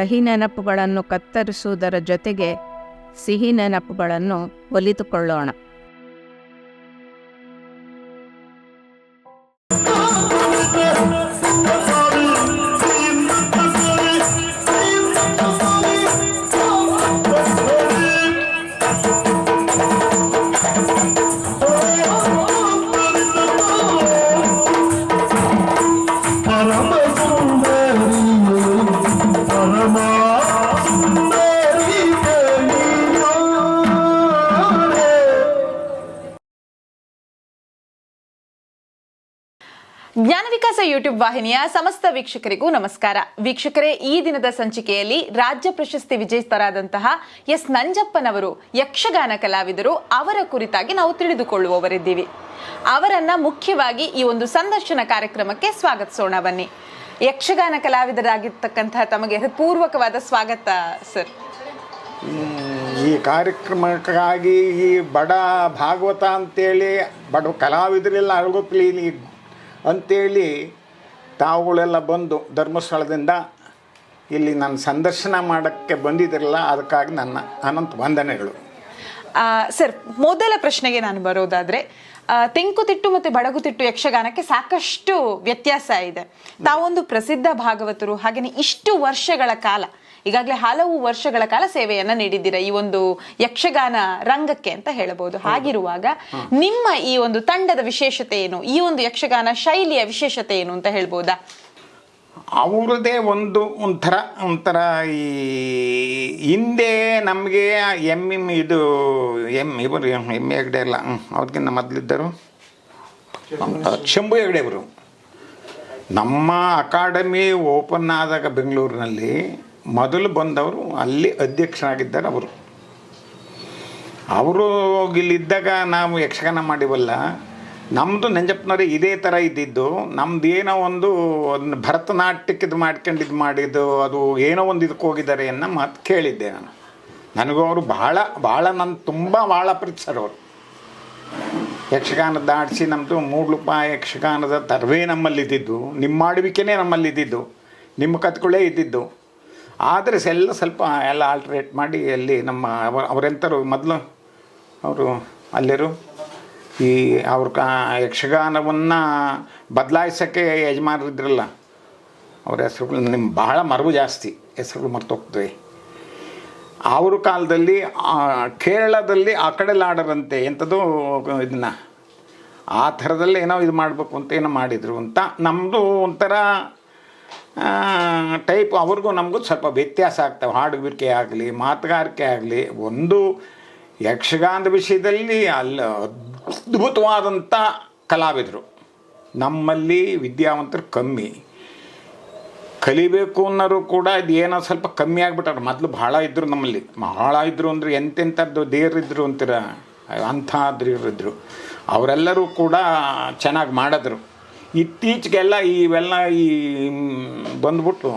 ಕಹಿ ನೆನಪುಗಳನ್ನು ಕತ್ತರಿಸುವುದರ ಜೊತೆಗೆ ಸಿಹಿ ನೆನಪುಗಳನ್ನು ಒಲಿತುಕೊಳ್ಳೋಣ. ಜ್ಞಾನ ವಿಕಾಸ ಯೂಟ್ಯೂಬ್ ವಾಹಿನಿಯ ಸಮಸ್ತ ವೀಕ್ಷಕರಿಗೂ ನಮಸ್ಕಾರ. ವೀಕ್ಷಕರೇ, ಈ ದಿನದ ಸಂಚಿಕೆಯಲ್ಲಿ ರಾಜ್ಯ ಪ್ರಶಸ್ತಿ ವಿಜೇತರಾದಂತಹ ಎಸ್. ನಂಜಪ್ಪನವರು ಯಕ್ಷಗಾನ ಕಲಾವಿದರು. ಅವರ ಕುರಿತಾಗಿ ನಾವು ತಿಳಿದುಕೊಳ್ಳುವವರಿದ್ದೀವಿ. ಅವರನ್ನ ಮುಖ್ಯವಾಗಿ ಈ ಒಂದು ಸಂದರ್ಶನ ಕಾರ್ಯಕ್ರಮಕ್ಕೆ ಸ್ವಾಗತಿಸೋಣ ಬನ್ನಿ. ಯಕ್ಷಗಾನ ಕಲಾವಿದರಾಗಿರ್ತಕ್ಕಂತಹ ತಮಗೆ ಹೃತ್ಪೂರ್ವಕವಾದ ಸ್ವಾಗತ, ಸರ್. ಈ ಕಾರ್ಯಕ್ರಮಕ್ಕಾಗಿ ಈ ಬಡ ಭಾಗವತ ಅಂತೇಳಿ ಬಡ ಕಲಾವಿದರೆಲ್ಲ ಅಳಗೋಪ್ಲಿ ಅಂತೇಳಿ ತಾವುಗಳೆಲ್ಲ ಬಂದು ಧರ್ಮಸ್ಥಳದಿಂದ ಇಲ್ಲಿ ನಾನು ಸಂದರ್ಶನ ಮಾಡೋಕ್ಕೆ ಬಂದಿದ್ದಿರಲ್ಲ ಅದಕ್ಕಾಗಿ ನನ್ನ ಅನಂತ ವಂದನೆಗಳು. ಸರ್, ಮೊದಲ ಪ್ರಶ್ನೆಗೆ ನಾನು ಬರೋದಾದರೆ ತೆಂಕುತಿಟ್ಟು ಮತ್ತು ಬಡಗುತಿಟ್ಟು ಯಕ್ಷಗಾನಕ್ಕೆ ಸಾಕಷ್ಟು ವ್ಯತ್ಯಾಸ ಇದೆ. ತಾವೊಂದು ಪ್ರಸಿದ್ಧ ಭಾಗವತರು, ಹಾಗೆಯೇ ಇಷ್ಟು ವರ್ಷಗಳ ಕಾಲ ಈಗಾಗಲೇ ಹಲವು ವರ್ಷಗಳ ಕಾಲ ಸೇವೆಯನ್ನ ನೀಡಿದ್ದೀರಾ? ಈ ಒಂದು ಯಕ್ಷಗಾನ ರಂಗಕ್ಕೆ ಅಂತ ಹೇಳಬಹುದು ಹಾಗಿರುವಾಗ ನಿಮ್ಮ ಈ ಒಂದು ತಂಡದ ವಿಶೇಷತೆ ಏನು? ಈ ಒಂದು ಯಕ್ಷಗಾನ ಶೈಲಿಯ ವಿಶೇಷತೆ ಏನು ಅಂತ ಹೇಳ್ಬೋದಾ? ಅವ್ರದ್ದೇ ಒಂದು ಒಂಥರ ಒಂಥರ ಈ ಹಿಂದೆ ನಮಗೆ ಎಂ ಎಂ ಇದು ಎಂ ಇವರು ಎಂ ಹೆಗ್ಡೆ ಅಲ್ಲ. ಅವ್ರಿಗಿಂತ ಮೊದಲಿದ್ದರು ಶಂಭು ಹೆಗ್ಡೆ ಅವರು ನಮ್ಮ ಅಕಾಡೆಮಿ ಓಪನ್ ಆದಾಗ ಬೆಂಗಳೂರಿನಲ್ಲಿ ಮೊದಲು ಬಂದವರು ಅಲ್ಲಿ ಅಧ್ಯಕ್ಷರಾಗಿದ್ದಾರೆ ಅವರು. ಅವರು ಇಲ್ಲಿದ್ದಾಗ ನಾವು ಯಕ್ಷಗಾನ ಮಾಡಿವಲ್ಲ ನಮ್ಮದು ನೆಂಜಪ್ಪನವ್ರೆ ಇದೇ ಥರ ಇದ್ದಿದ್ದು, ನಮ್ದು ಏನೋ ಒಂದು ಒಂದು ಭರತನಾಟ್ಯಕ್ಕೆ ಇದು ಮಾಡ್ಕೊಂಡು ಇದು ಮಾಡಿದ್ದು, ಅದು ಏನೋ ಒಂದು ಇದಕ್ಕೆ ಹೋಗಿದ್ದಾರೆ ಅನ್ನೋ ಮಾತು ಕೇಳಿದ್ದೆ ನಾನು. ನನಗೂ ಅವರು ಭಾಳ ಭಾಳ ನನ್ನ ತುಂಬ ಭಾಳ ಪ್ರೀತಿಸರು ಅವರು. ಯಕ್ಷಗಾನದ ಆಡಿಸಿ ನಮ್ಮದು ಮೂಡ್ಲುಪ್ಪ ಯಕ್ಷಗಾನದ ತರವೇ ನಮ್ಮಲ್ಲಿದ್ದಿದ್ದು, ನಿಮ್ಮ ಮಾಡುವಿಕೆನೇ ನಮ್ಮಲ್ಲಿದ್ದಿದ್ದು, ನಿಮ್ಮ ಕತ್ಗಳೇ ಇದ್ದಿದ್ದು. ಆದರೆ ಎಲ್ಲ ಸ್ವಲ್ಪ ಎಲ್ಲ ಆಲ್ಟ್ರೇಟ್ ಮಾಡಿ ಅಲ್ಲಿ ನಮ್ಮ ಅವ ಅವರೆಂಥರು ಮೊದಲು ಅವರು ಅಲ್ಲಿರು. ಈ ಅವ್ರ ಕಾ, ಯಕ್ಷಗಾನವನ್ನು ಬದಲಾಯಿಸೋಕ್ಕೆ ಯಜಮಾನರಿದ್ರಲ್ಲ, ಅವ್ರ ಹೆಸರುಗಳು ನಿಮ್ಮ ಬಹಳ ಮರವು ಜಾಸ್ತಿ, ಹೆಸರುಗಳು ಮರ್ತೋಗ್ತವೆ ಅವ್ರ ಕಾಲದಲ್ಲಿ ಕೇರಳದಲ್ಲಿ ಆ ಕಡೆ ಲಾಡರಂತೆ ಎಂಥದ್ದು ಇದನ್ನ. ಆ ಥರದಲ್ಲಿ ಏನೋ ಇದು ಮಾಡಬೇಕು ಅಂತ ಏನೋ ಮಾಡಿದರು ಅಂತ. ನಮ್ಮದು ಒಂಥರ ಟೈಪ್ ಅವ್ರಿಗೂ ನಮಗೂ ಸ್ವಲ್ಪ ವ್ಯತ್ಯಾಸ ಆಗ್ತವೆ. ಹಾಡುವಿಕೆ ಆಗಲಿ, ಮಾತುಗಾರಿಕೆ ಆಗಲಿ, ಒಂದು ಯಕ್ಷಗಾನದ ವಿಷಯದಲ್ಲಿ ಅಲ್ಲಿ, ಅದ್ಭುತವಾದಂಥ ಕಲಾವಿದರು. ನಮ್ಮಲ್ಲಿ ವಿದ್ಯಾವಂತರು ಕಮ್ಮಿ. ಕಲಿಬೇಕು ಅನ್ನೋರು ಕೂಡ ಇದು ಏನೋ ಸ್ವಲ್ಪ ಕಮ್ಮಿ ಆಗಿಬಿಟ್ಟಾರೆ. ಮೊದಲು ಭಾಳ ಇದ್ದರು ನಮ್ಮಲ್ಲಿ. ಭಾಳ ಇದ್ದರು ಅಂದರೆ ಎಂತೆಂಥದ್ದು ದೇವರಿದ್ದರು ಅಂತೀರ? ಅಂಥ ಇದ್ರು. ಅವರೆಲ್ಲರೂ ಕೂಡ ಚೆನ್ನಾಗಿ ಮಾಡಿದ್ರು. ಇತ್ತೀಚೆಗೆಲ್ಲ ಇವೆಲ್ಲ ಈ ಬಂದ್ಬಿಟ್ಟು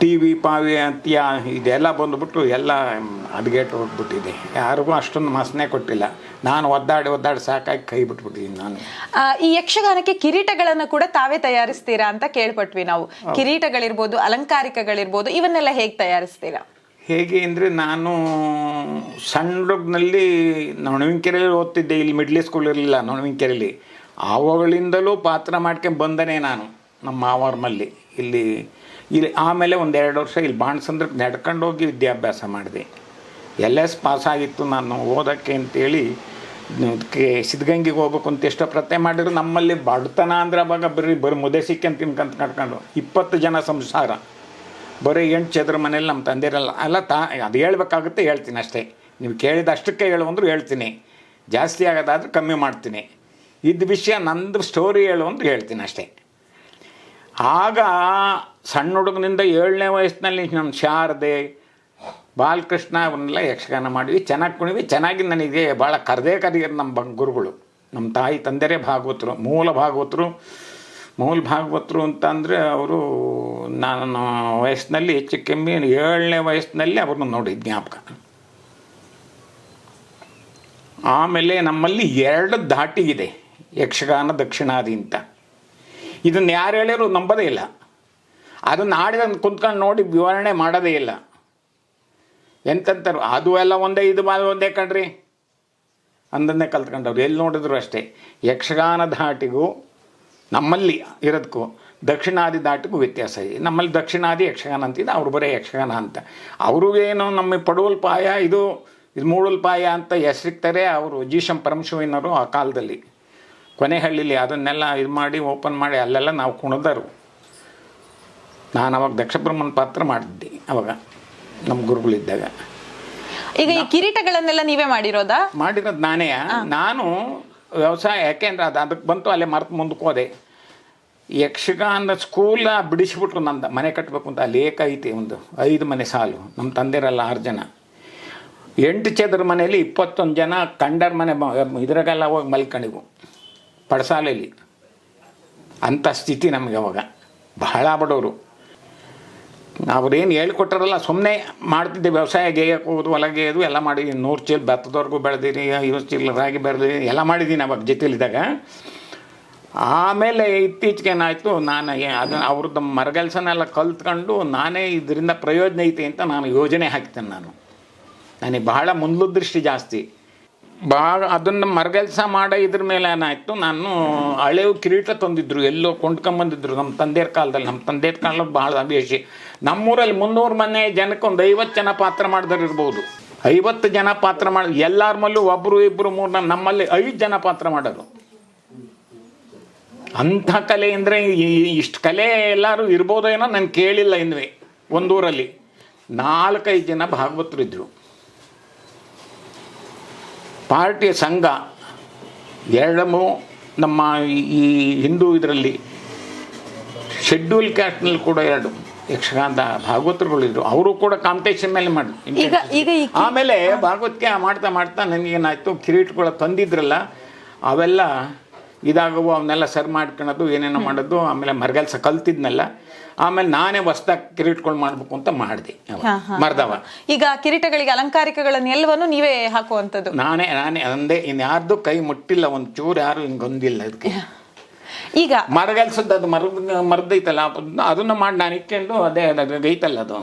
ಟಿ ವಿ ಪಾವಿ ಅಂತ್ಯ ಇದೆಲ್ಲ ಬಂದುಬಿಟ್ಟು ಎಲ್ಲ ಹದಗೆಟ್ಟು ಹೋಗ್ಬಿಟ್ಟಿದೆ. ಯಾರಿಗೂ ಅಷ್ಟೊಂದು ಮಸನೆ ಕೊಟ್ಟಿಲ್ಲ. ನಾನು ಒದ್ದಾಡಿ ಒದ್ದಾಡಿ ಸಾಕಾಗಿ ಕೈ ಬಿಟ್ಬಿಟ್ಟಿದ್ದೀನಿ ನಾನು. ಈ ಯಕ್ಷಗಾನಕ್ಕೆ ಕಿರೀಟಗಳನ್ನು ಕೂಡ ತಾವೇ ತಯಾರಿಸ್ತೀರಾ ಅಂತ ಕೇಳ್ಪಟ್ವಿ ನಾವು. ಕಿರೀಟಗಳಿರ್ಬೋದು ಅಲಂಕಾರಿಕಗಳಿರ್ಬೋದು ಇವನ್ನೆಲ್ಲ ಹೇಗೆ ತಯಾರಿಸ್ತೀರಾ? ಹೇಗೆ ಅಂದರೆ ನಾನು ಸಣ್ಣ ನೊಣವಿನ ಕೆರೆಯಲ್ಲಿ ಓದ್ತಿದ್ದೆ. ಇಲ್ಲಿ ಮಿಡ್ಲ್ ಸ್ಕೂಲ್ ಇರಲಿಲ್ಲ ನೊಣವಿಂಕೆರೆಯಲ್ಲಿ ಆವಾಗಳಿಂದಲೂ ಪಾತ್ರ ಮಾಡ್ಕೊಂಡು ಬಂದನೇ ನಾನು ನಮ್ಮ ಮಾವರ್ಮಲ್ಲಿ ಇಲ್ಲಿ ಇಲ್ಲಿ ಆಮೇಲೆ ಒಂದು ಎರಡು ವರ್ಷ ಇಲ್ಲಿ ಬಾಣಸಂದ್ರಕ್ಕೆ ನಡ್ಕೊಂಡು ಹೋಗಿ ವಿದ್ಯಾಭ್ಯಾಸ ಮಾಡಿದೆ. ಎಲ್ ಎಸ್ ಪಾಸ್ ಆಗಿತ್ತು ನಾನು ಓದೋಕ್ಕೆ ಅಂತೇಳಿ ಸಿದ್ಧಗಂಗೆಗೆ ಹೋಗ್ಬೇಕು ಅಂತ ಎಷ್ಟೋ ಪ್ರಯತ್ನ ಮಾಡಿದ್ರು. ನಮ್ಮಲ್ಲಿ ಬಡತನ ಅಂದ್ರೆ ಅವಾಗ ಬರೀ ಬರೀ ಮುದೆ ಸಿಕ್ಕಂತ ತಿನ್ಕಂತ ಕಟ್ಕೊಂಡು ಇಪ್ಪತ್ತು ಜನ ಸಂಸಾರ. ಬರೀ ಎಂಟು ಚದ್ರ ಮನೇಲಿ ನಮ್ಮ ತಂದಿರಲ್ಲ ಅಲ್ಲ ತಾ, ಅದು ಹೇಳ್ಬೇಕಾಗುತ್ತೆ ಹೇಳ್ತೀನಿ ಅಷ್ಟೇ. ನೀವು ಕೇಳಿದ ಅಷ್ಟಕ್ಕೆ ಹೇಳು ಅಂದರೂ ಹೇಳ್ತೀನಿ. ಜಾಸ್ತಿ ಆಗೋದಾದ್ರೆ ಕಮ್ಮಿ ಮಾಡ್ತೀನಿ. ಇದ್ದ ವಿಷಯ ನಂದು ಸ್ಟೋರಿ ಹೇಳು ಅಂತ ಹೇಳ್ತೀನಿ ಅಷ್ಟೇ. ಆಗ ಸಣ್ಣ ಹುಡುಗನಿಂದ ಏಳನೇ ವಯಸ್ಸಿನಲ್ಲಿ ನಮ್ಮ ಶಾರದೆ ಬಾಲಕೃಷ್ಣ ಅವನ್ನೆಲ್ಲ ಯಕ್ಷಗಾನ ಮಾಡಿದ್ವಿ. ಚೆನ್ನಾಗಿ ಕುಣಿವಿ ಚೆನ್ನಾಗಿ ನನಗೆ ಭಾಳ ಕರೆದೇ ಕರೆಯೋರು ನಮ್ಮ ಗುರುಗಳು. ನಮ್ಮ ತಾಯಿ ತಂದೆರೇ ಭಾಗವತರು, ಮೂಲ ಭಾಗವತರು. ಮೂಲ ಭಾಗವತರು ಅಂತಂದರೆ ಅವರು ನಾನು ವಯಸ್ಸಿನಲ್ಲಿ ಹೆಚ್ಚು ಕೆಮ್ಮಿ ಏಳನೇ ವಯಸ್ಸಿನಲ್ಲಿ ಅವ್ರನ್ನ ನೋಡಿ ಜ್ಞಾಪಕ. ಆಮೇಲೆ ನಮ್ಮಲ್ಲಿ ಎರಡು ದಾಟಿ ಇದೆ. ಯಕ್ಷಗಾನ ದಕ್ಷಿಣಾದಿ ಅಂತ ಇದನ್ನು ಯಾರು ಹೇಳಿದ್ರು ನಂಬೋದೇ ಇಲ್ಲ. ಅದನ್ನು ಆಡಿದ ಕುಂತ್ಕೊಂಡು ನೋಡಿ ವಿವರಣೆ ಮಾಡೋದೇ ಇಲ್ಲ. ಎಂತಂತಾರೆ, ಅದು ಎಲ್ಲ ಒಂದೇ ಇದು ಅದು ಒಂದೇ ಕಣ್ರಿ? ಅಂದನ್ನೇ ಕಲ್ತ್ಕೊಂಡವ್ರು. ಎಲ್ಲಿ ನೋಡಿದ್ರು ಅಷ್ಟೇ. ಯಕ್ಷಗಾನ ಧಾಟಿಗೂ, ನಮ್ಮಲ್ಲಿ ಇರೋದಕ್ಕೂ ದಕ್ಷಿಣಾದಿ ದಾಟಿಗೂ ವ್ಯತ್ಯಾಸ ಇದೆ. ನಮ್ಮಲ್ಲಿ ದಕ್ಷಿಣಾದಿ ಯಕ್ಷಗಾನ ಅಂತಿದೆ, ಅವ್ರು ಬರೇ ಯಕ್ಷಗಾನ ಅಂತ. ಅವ್ರಿಗೇನು ನಮ್ಮ ಪಡುವಲ್ಪಾಯ, ಇದು ಇದು ಮೂಡಲ್ ಪಾಯ ಅಂತ ಹೆಸರಿಕ್ತಾರೆ ಅವರು ಜೀಶಂ ಪರಮಶಿವಯ್ಯನವರು ಆ ಕಾಲದಲ್ಲಿ. ಕೊನೆಹಳ್ಳಿಲಿ ಅದನ್ನೆಲ್ಲ ಇದು ಮಾಡಿ ಓಪನ್ ಮಾಡಿ ಅಲ್ಲೆಲ್ಲ ನಾವು ಕುಣಿದರು. ನಾನು ಅವಾಗ ದಕ್ಷ ಬ್ರಹ್ಮನ ಪಾತ್ರ ಮಾಡಿದ್ದೆ ಅವಾಗ ನಮ್ಮ ಗುರುಗಳಿದ್ದಾಗ. ಈಗ ಈ ಕಿರೀಟಗಳನ್ನೆಲ್ಲ ನೀವೇ ಮಾಡಿರೋದಾ? ಮಾಡಿರೋದು ನಾನೇ. ನಾನು ವ್ಯವಸಾಯ ಯಾಕೆಂದ್ರೆ ಅದು ಅದಕ್ಕೆ ಬಂತು ಅಲ್ಲೇ ಮರ್ತು ಮುಂದಕ್ಕೆ ಹೋದೆ. ಯಕ್ಷಗಾನ ಸ್ಕೂಲ ಬಿಡಿಸಿಬಿಟ್ರು ನಂದು ಮನೆ ಕಟ್ಟಬೇಕು ಅಂತ ಲೇಖ ಐತಿ ಒಂದು ಐದು ಮನೆ ಸಾಲು ನಮ್ಮ ತಂದೆರಲ್ಲ ಆರು ಜನ. ಎಂಟು ಚದರ ಮನೆಯಲ್ಲಿ ಇಪ್ಪತ್ತೊಂದು ಜನ ಕಂಡರ್ ಮನೆ ಇದ್ರಾಗೆಲ್ಲ ಹೋಗಿ ಮಲ್ಕೊಂಡಿವು. ಪಡಸಾಲೆಯಲ್ಲಿ ಅಂಥ ಸ್ಥಿತಿ ನಮಗೆ ಅವಾಗ. ಬಹಳ ಬಡವರು. ಅವ್ರೇನು ಹೇಳ್ಕೊಟ್ಟಾರಲ್ಲ ಸುಮ್ಮನೆ ಮಾಡ್ತಿದ್ದೆ, ವ್ಯವಸಾಯ ಗೇಯಕ್ಕೆ ಹೋಗೋದು, ಹೊಲ ಗೇಯೋದು ಎಲ್ಲ ಮಾಡಿದ್ದೀನಿ ನೂರು ಚೀಲ ಬೆತ್ತದವರೆಗೂ ಬೆಳೆದಿರಿ ಐವತ್ತು ಚೀಲ ರಾಗಿ ಬೆಳೆದಿರಿ ಎಲ್ಲ ಮಾಡಿದ್ದೀನಿ ಅವಾಗ ಜೊತೆಲಿದ್ದಾಗ. ಆಮೇಲೆ ಇತ್ತೀಚೆಗೆ ಏನಾಯಿತು ನಾನು ಅದನ್ನ, ಅವ್ರದ್ದು ಮರಗೆಲ್ಸನೆಲ್ಲ ಕಲ್ತ್ಕೊಂಡು ನಾನೇ ಇದರಿಂದ ಪ್ರಯೋಜನ ಐತೆ ಅಂತ ನಾನು ಯೋಜನೆ ಹಾಕ್ತೇನೆ ನಾನು. ನನಗೆ ಬಹಳ ಮುಂದೃಷ್ಟಿ ಜಾಸ್ತಿ. ಭಾಳ ಅದನ್ನು ಮರಗೆಲ್ಸ ಮಾಡ ಇದ್ರ ಮೇಲೆ ಏನಾಯಿತು, ನಾನು ಹಳೆವು ಕಿರೀಟ ತಂದಿದ್ರು, ಎಲ್ಲೋ ಕೊಂಡ್ಕೊಂಬಂದಿದ್ರು ನಮ್ಮ ತಂದೆಯ ಕಾಲದಲ್ಲಿ. ನಮ್ಮ ತಂದೆಯ ಕಾಲದಲ್ಲಿ ಭಾಳ ಅಭ್ಯಾಸಿ ನಮ್ಮೂರಲ್ಲಿ ಮುನ್ನೂರು ಮನೆ ಜನಕ್ಕೆ ಒಂದು ಐವತ್ತು ಜನ ಪಾತ್ರ ಮಾಡಿದ್ರು ಇರ್ಬೋದು. ಐವತ್ತು ಜನ ಪಾತ್ರ ಮಾಡಿ ಎಲ್ಲರ ಮಲ್ಲೂ ಒಬ್ಬರು ಇಬ್ಬರು ಮೂರು ನಮ್ಮಲ್ಲಿ ಐದು ಜನ ಪಾತ್ರ ಮಾಡೋರು ಅಂಥ ಕಲೆ ಅಂದರೆ ಇಷ್ಟು ಕಲೆ ಎಲ್ಲರೂ ಇರ್ಬೋದೇನೋ ನಾನು ಕೇಳಿಲ್ಲ ಇನ್ನುವೆ ಒಂದೂರಲ್ಲಿ. ನಾಲ್ಕೈದು ಜನ ಭಾಗವತರು ಪಾರ್ಟಿಯ ಸಂಘ ಎರಡಮು ನಮ್ಮ ಈ- ಹಿಂದೂ ಇದರಲ್ಲಿ ಶೆಡ್ಯೂಲ್ ಕ್ಯಾಸ್ಟ್ನಲ್ಲಿ ಕೂಡ ಎರಡು ಯಕ್ಷಗಾನದ ಭಾಗವತರುಗಳಿದ್ರು. ಅವರು ಕೂಡ ಕಾಂಪಿಟೇಷನ್ ಮೇಲೆ ಮಾಡಿ ಈಗ ಈಗ ಈ ಕಿ- ಆಮೇಲೆ ಭಾಗವತಿಕೆ ಮಾಡ್ತಾ ಮಾಡ್ತಾ ನನಗೇನಾಯಿತು ಕಿರೀಟಗಳು ತಂದಿದ್ರಲ್ಲ ಅವೆಲ್ಲ ಇದಾಗವು ಅವನ್ನೆಲ್ಲ ಸರ್ ಮಾಡ್ಕೊಳೋದು ಏನೇನೋ ಮಾಡೋದು ಆಮೇಲೆ ಮರಗೆಲ್ಸ ಕಲ್ತಿದ್ನಲ್ಲ ಆಮೇಲೆ ನಾನೇ ಹೊಸ್ದಾಗಿ ಕಿರೀಟಗಳು ಮಾಡಬೇಕು ಅಂತ ಮಾಡಿದೆ. ಮರ್ದವ. ಈಗ ಕಿರೀಟಗಳಿಗೆ ಅಲಂಕಾರಿಕಗಳನ್ನ ಎಲ್ಲವನ್ನು ನೀವೇ ಹಾಕುವಂಥದ್ದು. ನಾನೇ ನಾನೇ ಅಂದೆ ಇನ್ಯಾರ್ದು ಕೈ ಮುಟ್ಟಿಲ್ಲ ಒಂದು ಚೂರು ಯಾರು ಹಿಂಗೆ ಹೊಂದಿಲ್ಲ ಅದಕ್ಕೆ ಈಗ ಮರಗೆಲ್ಸದ್ದು ಅದು ಮರದ ಮರದೈತಲ್ಲ ಅದನ್ನ- ಮಾಡಿ ನಾನು ಇಕ್ಕೊಂಡು ಅದೇ ಗೈತಲ್ಲ ಐತಲ್ಲ ಅದು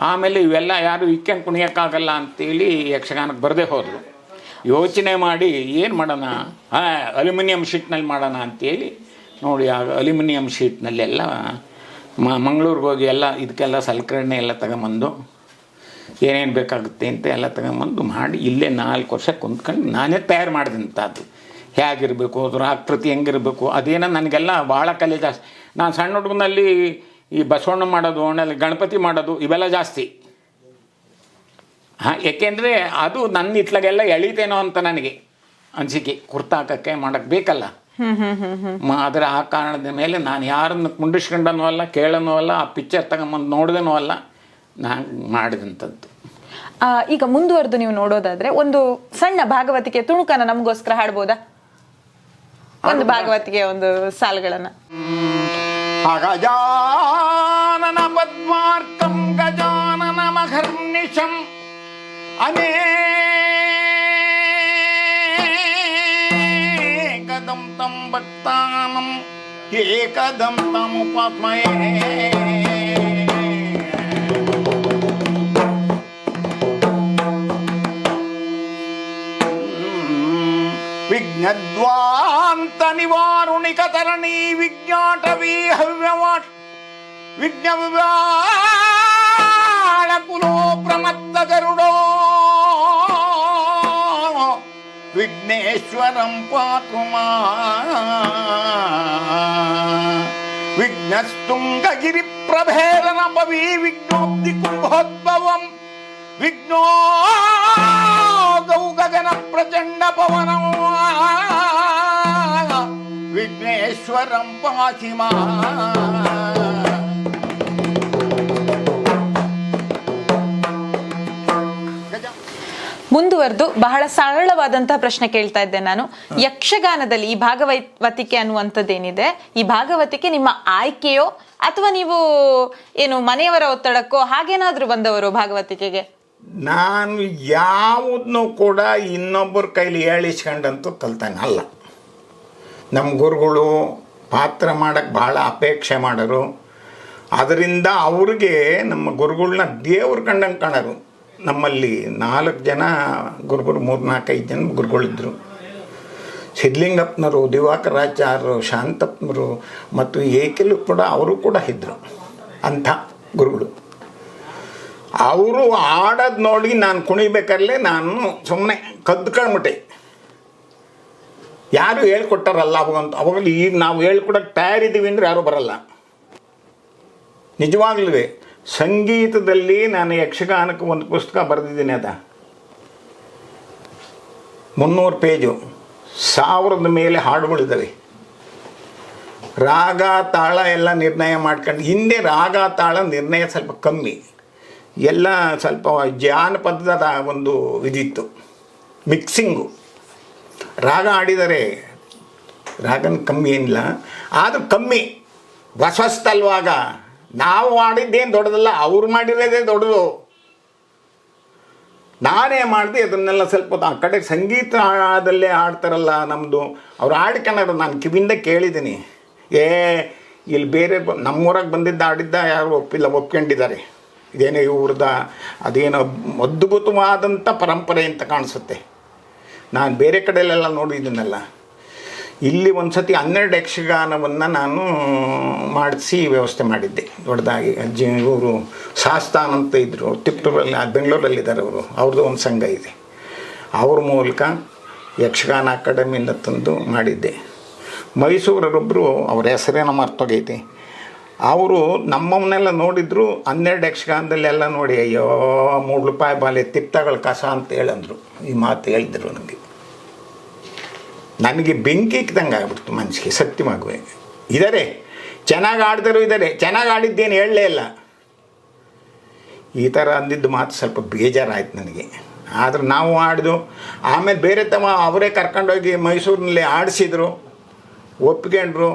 ಆಮೇಲೆ ಇವೆಲ್ಲ ಯಾರು ಇಕ್ಕೊಂಡು ಕುಣಿಯೋಕ್ಕಾಗಲ್ಲ ಅಂತೇಳಿ ಯಕ್ಷಗಾನಕ್ಕೆ ಬರದೇ ಹೋದರು. ಯೋಚನೆ ಮಾಡಿ ಏನು ಮಾಡೋಣ? ಹಾಂ, ಅಲ್ಯೂಮಿನಿಯಂ ಶೀಟ್ನಲ್ಲಿ ಮಾಡೋಣ ಅಂತೇಳಿ ನೋಡಿ, ಆಗ ಅಲ್ಯೂಮಿನಿಯಂ ಶೀಟ್ನಲ್ಲೆಲ್ಲ ಮಂಗಳೂರಿಗೆ ಹೋಗಿ ಎಲ್ಲ ಇದಕ್ಕೆಲ್ಲ ಸಲಕರಣೆ ಎಲ್ಲ ತಗೊಂಬಂದು ಏನೇನು ಬೇಕಾಗುತ್ತೆ ಅಂತ ಎಲ್ಲ ತಗೊಂಬಂದು ಮಾಡಿ ಇಲ್ಲೇ ನಾಲ್ಕು ವರ್ಷ ಕುಂತ್ಕೊಂಡು ನಾನೇ ತಯಾರು ಮಾಡಿದಂಥ ಅದು ಹೇಗಿರಬೇಕು, ಅದರ ಆಕೃತಿ ಹೆಂಗಿರಬೇಕು, ಅದೇನೋ ನನಗೆಲ್ಲ ಭಾಳ ಕಲೆ ಜಾಸ್ತಿ. ನಾನು ಸಣ್ಣ ಹುಡುಗನಲ್ಲಿ ಈ ಬಸವಣ್ಣ ಮಾಡೋದು, ಆಮೇಲೆ ಗಣಪತಿ ಮಾಡೋದು ಇವೆಲ್ಲ ಜಾಸ್ತಿ. ಹಾಂ ಏಕೆಂದರೆ ಅದು ನನ್ನ ಇತ್ಲಾಗೆಲ್ಲ ಎಳಿತೇನೋ ಅಂತ ನನಗೆ ಅನಿಸಿಕೆ. ಕುರ್ತಾಕಕ್ಕೆ ಮಾಡೋಕ್ಕೆ ಬೇಕಲ್ಲ. ಹ್ಮ್ ಹ್ಮ್ ಹ್ಮ್ ಹ್ಮ್. ಅದರ ಆ ಕಾರಣದ ಮೇಲೆ ನಾನು ಯಾರನ್ನು ಕುಂಡಿಸ್ಕೊಂಡನೂ ಅಲ್ಲ ಕೇಳನೂ ಅಲ್ಲ ಆ ಪಿಕ್ಚರ್ ತಗೊಂಬಂದು ನೋಡ್ದನೂ ಅಲ್ಲ ನಾನು ಮಾಡಿದಂಥದ್ದು. ಈಗ ಮುಂದುವರೆದು ನೀವು ನೋಡೋದಾದ್ರೆ ಒಂದು ಸಣ್ಣ ಭಾಗವತಿಕೆ ತುಣುಕನ ನಮಗೋಸ್ಕರ ಹಾಡ್ಬೋದಾ? ಒಂದು ಭಾಗವತಿಗೆ ಒಂದು ಸಾಲುಗಳನ್ನ. ಗಜಾನನ ಪದ್ಮಾರ್ಕಂ ಗಜಾನನ ಮಘರ್ನಿಶಂ. అనేకదం తం భక్తానం ఏకదం తముపద్మయే. విఘ్నద్వాంత నివారుణి కతరణి విజ్ఞాట వీహవ్యవాట్ విజ్ఞ ప్రమత్త గరుడో విఘ్నేశ్వరం పాకుమా విఘ్నస్తుంగగిరి ప్రభేదనపవీ విఘ్నోబ్ది కుంభోద్భవం విఘ్నోగౌ గగన ప్రచండ పవనం విఘ్నేశ్వరం పాహిమా ಮುಂದುವರೆದು ಬಹಳ ಸರಳವಾದಂತಹ ಪ್ರಶ್ನೆ ಕೇಳ್ತಾ ಇದ್ದೆ ನಾನು. ಯಕ್ಷಗಾನದಲ್ಲಿ ಈ ಭಾಗವತಿಕೆ ಅನ್ನುವಂಥದ್ದೇನಿದೆ? ಈ ಭಾಗವತಿಕೆ ನಿಮ್ಮ ಆಯ್ಕೆಯೋ ಅಥವಾ ನೀವು ಏನು ಮನೆಯವರ ಒತ್ತಡಕ್ಕೋ ಹಾಗೇನಾದ್ರೂ ಬಂದವರು ಭಾಗವತಿಕೆಗೆ? ನಾನು ಯಾವುದನ್ನು ಕೂಡ ಇನ್ನೊಬ್ಬರ ಕೈಲಿ ಹೇಳಿಸ್ಕೊಂಡಂತೂ ಕಲ್ತಾನೆ ಅಲ್ಲ. ನಮ್ಮ ಗುರುಗಳು ಪಾತ್ರ ಮಾಡಕ್ಕೆ ಭಾಳ ಅಪೇಕ್ಷೆ ಮಾಡೋರು. ಅದರಿಂದ ಅವ್ರಿಗೆ ನಮ್ಮ ಗುರುಗಳನ್ನ ದೇವ್ರ ಕಂಡಂಗೆ ಕಾಣರು. ನಮ್ಮಲ್ಲಿ ನಾಲ್ಕು ಜನ ಗುರುಗಳು, ಮೂರು ನಾಲ್ಕೈದು ಜನ ಗುರುಗಳಿದ್ದರು ದಿವಾಕರ ದಿವಾಕರಾಚಾರ್ಯರು ಶಾಂತಪ್ಪನವರು ಮತ್ತು ಏಕೆಲು ಕೂಡ ಅವರು ಕೂಡ ಇದ್ದರು ಅಂಥ ಗುರುಗಳು. ಅವರು ಆಡೋದು ನೋಡಿ ನಾನು ಕುಣಿಬೇಕಾದ್ರೆ ನಾನು ಸುಮ್ಮನೆ ಕದ್ಕೊಂಡ್ಬಿಟ್ಟೆ. ಯಾರು ಹೇಳ್ಕೊಟ್ಟಾರಲ್ಲ ಅವಾಗಂತ ಅವಾಗ ಈಗ ನಾವು ಹೇಳ್ಕೊಡಕ್ಕೆ ತಯಾರಿದ್ದೀವಿ ಅಂದರೆ ಯಾರೂ ಬರಲ್ಲ. ನಿಜವಾಗ್ಲೂ ಸಂಗೀತದಲ್ಲಿ ನಾನು ಯಕ್ಷಗಾನಕ್ಕೆ ಒಂದು ಪುಸ್ತಕ ಬರೆದಿದ್ದೀನಿ ಅದ. ಮುನ್ನೂರು ಪೇಜು. ಸಾವಿರದ ಮೇಲೆ ಹಾಡುಗಳಿದ್ದಾವೆ ರಾಗ, ತಾಳ ಎಲ್ಲ ನಿರ್ಣಯ ಮಾಡ್ಕೊಂಡು, ಹಿಂದೆ ರಾಗ, ತಾಳ ನಿರ್ಣಯ ಸ್ವಲ್ಪ ಕಮ್ಮಿ. ಎಲ್ಲ ಸ್ವಲ್ಪ ಜಾನಪದದ ಒಂದು ಇದಿತ್ತು. ಮಿಕ್ಸಿಂಗು. ರಾಗ ಆಡಿದರೆ ರಾಗನ ಕಮ್ಮಿ ಏನಿಲ್ಲ. ಆದರೂ ಕಮ್ಮಿ. ಹೊಸ ಹೊಸ್ತಲ್ವಾಗ ನಾವು ಮಾಡಿದ್ದೇನು ದೊಡ್ಡದಲ್ಲ, ಅವ್ರು ಮಾಡಿರೋದೇ ದೊಡ್ಡದು. ನಾನೇ ಮಾಡಿದೆ ಅದನ್ನೆಲ್ಲ ಸ್ವಲ್ಪ ಆ ಕಡೆ ಸಂಗೀತದಲ್ಲೇ ಹಾಡ್ತಾರಲ್ಲ ನಮ್ಮದು ಅವ್ರು ಆಡ್ಕೊಳೋರು ನಾನು ಕಿವಿಂದ ಕೇಳಿದ್ದೀನಿ. ಏ, ಇಲ್ಲಿ ಬೇರೆ ಬ- ನಮ್ಮೂರಾಗ ಬಂದಿದ್ದ ಆಡಿದ್ದ ಯಾರು ಒಪ್ಪಿಲ್ಲ, ಒಪ್ಕೊಂಡಿದ್ದಾರೆ. ಇದೇನೋ ಇವ್ರದ ಅದೇನೋ ಅದ್ಭುತವಾದಂಥ ಪರಂಪರೆ ಅಂತ ಕಾಣಿಸುತ್ತೆ. ನಾನು ಬೇರೆ ಕಡೆಯಲ್ಲೆಲ್ಲ ನೋಡಿದ್ದೀನಲ್ಲ. ಇಲ್ಲಿ ಒಂದು ಸತಿ ಹನ್ನೆರಡು ಯಕ್ಷಗಾನವನ್ನು ನಾನು ಮಾಡಿಸಿ ವ್ಯವಸ್ಥೆ ಮಾಡಿದ್ದೆ. ದೊಡ್ಡದಾಗಿ ಅಜ್ಜಿ, ಇವರು ಸಾಸ್ತಾನ್ ಅಂತ ಇದ್ದರು ತಿಪ್ಪೂರಲ್ಲಿ ಬೆಂಗಳೂರಲ್ಲಿದ್ದಾರೆ ಅವರು. ಅವ್ರದ್ದು ಒಂದು ಸಂಘ ಇದೆ. ಅವ್ರ ಮೂಲಕ ಯಕ್ಷಗಾನ ಅಕಾಡೆಮಿಯಿಂದ ತಂದು ಮಾಡಿದ್ದೆ. ಮೈಸೂರರೊಬ್ಬರು ಅವ್ರ ಹೆಸರೇನೋ ಮರ್ತೋಗೈತಿ. ಅವರು ನಮ್ಮವನ್ನೆಲ್ಲ ನೋಡಿದ್ರು, ಹನ್ನೆರಡು ಯಕ್ಷಗಾನದಲ್ಲೆಲ್ಲ ನೋಡಿ, ಅಯ್ಯೋ ಮೂರು ರೂಪಾಯಿ ಬಾಲೆ ತಿಪ್ತಗಳ ಕಸ ಅಂತ ಹೇಳಂದ್ರು. ಈ ಮಾತು ಹೇಳಿದ್ರು ನನಗೆ ನನಗೆ ಬೆಂಕಿ ಇಕ್ಕಿದಂಗೆ ಆಗ್ಬಿಡ್ತು ಮನಸ್ಸಿಗೆ ಸತ್ಯವಾಗುವೆ ಇದ್ದಾರೆ ಚೆನ್ನಾಗಿ ಆಡಿದರು ಇದ್ದಾರೆ ಚೆನ್ನಾಗಿ ಆಡಿದ್ದೇನು ಹೇಳಲೇ ಇಲ್ಲ. ಈ ಥರ ಅಂದಿದ್ದು ಮಾತು ಸ್ವಲ್ಪ ಬೇಜಾರಾಯ್ತು ನನಗೆ. ಆದರೂ ನಾವು ಆಡಿದು ಆಮೇಲೆ ಬೇರೆ ತಮ್ಮ ಅವರೇ ಕರ್ಕೊಂಡೋಗಿ ಮೈಸೂರಿನಲ್ಲಿ ಆಡಿಸಿದ್ರು ಒಪ್ಕೊಂಡ್ರು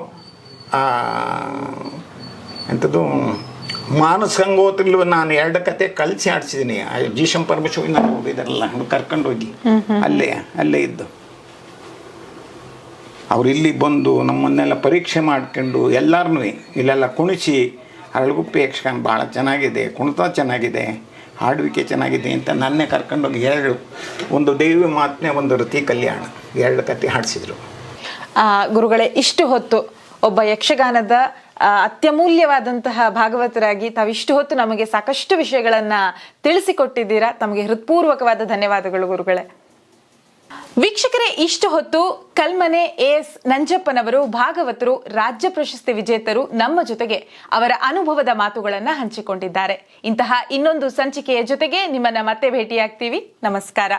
ಎಂಥದ್ದು ಮಾನಸ ಗಂಗೋತ್ರಿಲು ನಾನು ಎರಡು ಕತೆ ಕಳಿಸಿ ಆಡಿಸಿದ್ದೀನಿ. ಜೀಶಂ ಪರಮೇಶ್ವರಿ ನಾನು ಹೋಗಿದ್ದಾರಲ್ಲ ಕರ್ಕೊಂಡೋಗಿ. ಅಲ್ಲೇ ಅಲ್ಲೇ ಇದ್ದು. ಅವ್ರು ಇಲ್ಲಿ ಬಂದು ನಮ್ಮನ್ನೆಲ್ಲ ಪರೀಕ್ಷೆ ಮಾಡ್ಕೊಂಡು ಎಲ್ಲರನ್ನೂ ಇಲ್ಲೆಲ್ಲ ಕುಣಿಸಿ ಅರಳುಗುಪ್ಪೆ ಯಕ್ಷಗಾನ ಭಾಳ ಚೆನ್ನಾಗಿದೆ, ಕುಣಿತ ಚೆನ್ನಾಗಿದೆ ಹಾಡುವಿಕೆ ಚೆನ್ನಾಗಿದೆ ಅಂತ ನನ್ನೇ ಕರ್ಕೊಂಡೋಗಿ ಎರಡು ಒಂದು ದೇವಿ ಮಾತನೆ ಒಂದು ರತಿ ಕಲ್ಯಾಣ. ಎರಡು ಕತೆ ಹಾಡಿಸಿದರು. ಗುರುಗಳೇ, ಇಷ್ಟು ಹೊತ್ತು ಒಬ್ಬ ಯಕ್ಷಗಾನದ ಅತ್ಯಮೂಲ್ಯವಾದಂತಹ ಭಾಗವತರಾಗಿ ತಾವಿಷ್ಟು ಹೊತ್ತು ನಮಗೆ ಸಾಕಷ್ಟು ವಿಷಯಗಳನ್ನು ತಿಳಿಸಿಕೊಟ್ಟಿದ್ದೀರಾ. ತಮಗೆ ಹೃತ್ಪೂರ್ವಕವಾದ ಧನ್ಯವಾದಗಳು ಗುರುಗಳೇ. ವೀಕ್ಷಕರೇ, ಇಷ್ಟು ಹೊತ್ತು ಕಲ್ಮನೆ ಎಸ್ ನಂಜಪ್ಪನವರು, ಭಾಗವತರು, ರಾಜ್ಯ ಪ್ರಶಸ್ತಿ ವಿಜೇತರು ನಮ್ಮ ಜೊತೆಗೆ ಅವರ ಅನುಭವದ ಮಾತುಗಳನ್ನ ಹಂಚಿಕೊಂಡಿದ್ದಾರೆ. ಇಂತಹ ಇನ್ನೊಂದು ಸಂಚಿಕೆಯ ಜೊತೆಗೆ ನಿಮ್ಮನ್ನ ಮತ್ತೆ ಭೇಟಿಯಾಗ್ತೀವಿ. ನಮಸ್ಕಾರ.